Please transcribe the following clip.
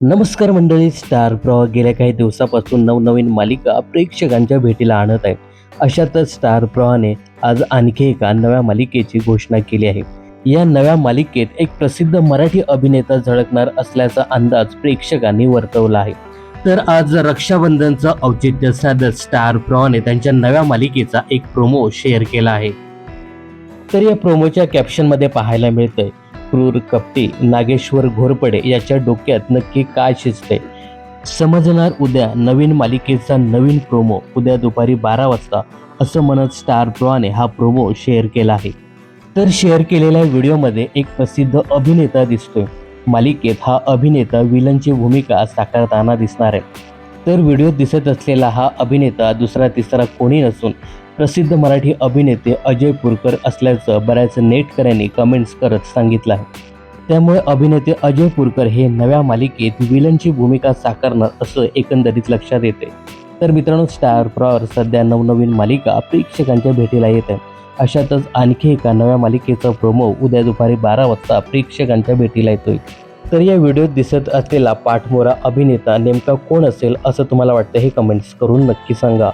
नमस्कार मंडळी स्टार प्रवाह गेल्या काही दिवसापासून नवनवीन मालिका प्रेक्षकांच्या भेटीला आणत आहे अशातच स्टार प्रवाहाने आज आणखी एका नव्या मालिकेची घोषणा केली आहे. या नव्या मालिकेत एक प्रसिद्ध मराठी अभिनेता झळकणार असल्याचा अंदाज प्रेक्षकांनी वर्तवला आहे. तर आज रक्षाबंधनचं औचित्य साधत स्टार प्रवाहाने त्यांच्या नव्या मालिकेचा एक प्रोमो शेअर केला आहे. तर या प्रोमोच्या कॅप्शनमध्ये पाहायला मिळतंय क्रूर कपटी नागेश्वर घोरपडे याच्या डोक्यात नक्की काय शिजते? समजणार उद्या नवीन मालिकेचा नवीन प्रोमो उद्या दुपारी बारा वाजता असं म्हणत स्टार प्रोने हा प्रोमो शेअर केला आहे. तर शेअर केलेल्या व्हिडिओमध्ये एक प्रसिद्ध अभिनेता दिसतोय. मालिकेत हा अभिनेता विलनची भूमिका साकारताना दिसणार आहे. तर व्हिडिओत दिसत असलेला हा अभिनेता दुसरा तिसरा कोणी नसून प्रसिद्ध मराठी अभिनेते अजय पुरकर असल्याचं बऱ्याच नेटकऱ्यांनी कमेंट्स करत सांगितलं आहे. त्यामुळे अभिनेते अजय पुरकर हे नव्या मालिकेत विलनची भूमिका साकारणार असं एकंदरीत लक्षात येते. तर मित्रांनो स्टार प्रॉवर सध्या नवनवीन मालिका प्रेक्षकांच्या भेटीला येत आहे. अशातच आणखी एका नव्या मालिकेचा प्रोमो उद्या दुपारी बारा वाजता प्रेक्षकांच्या भेटीला येतोय. तर या व्हिडिओत दिसत असलेला पाठमोरा अभिनेता नेमका कोण असेल असं तुम्हाला वाटतं हे कमेंट्स करून नक्की सांगा.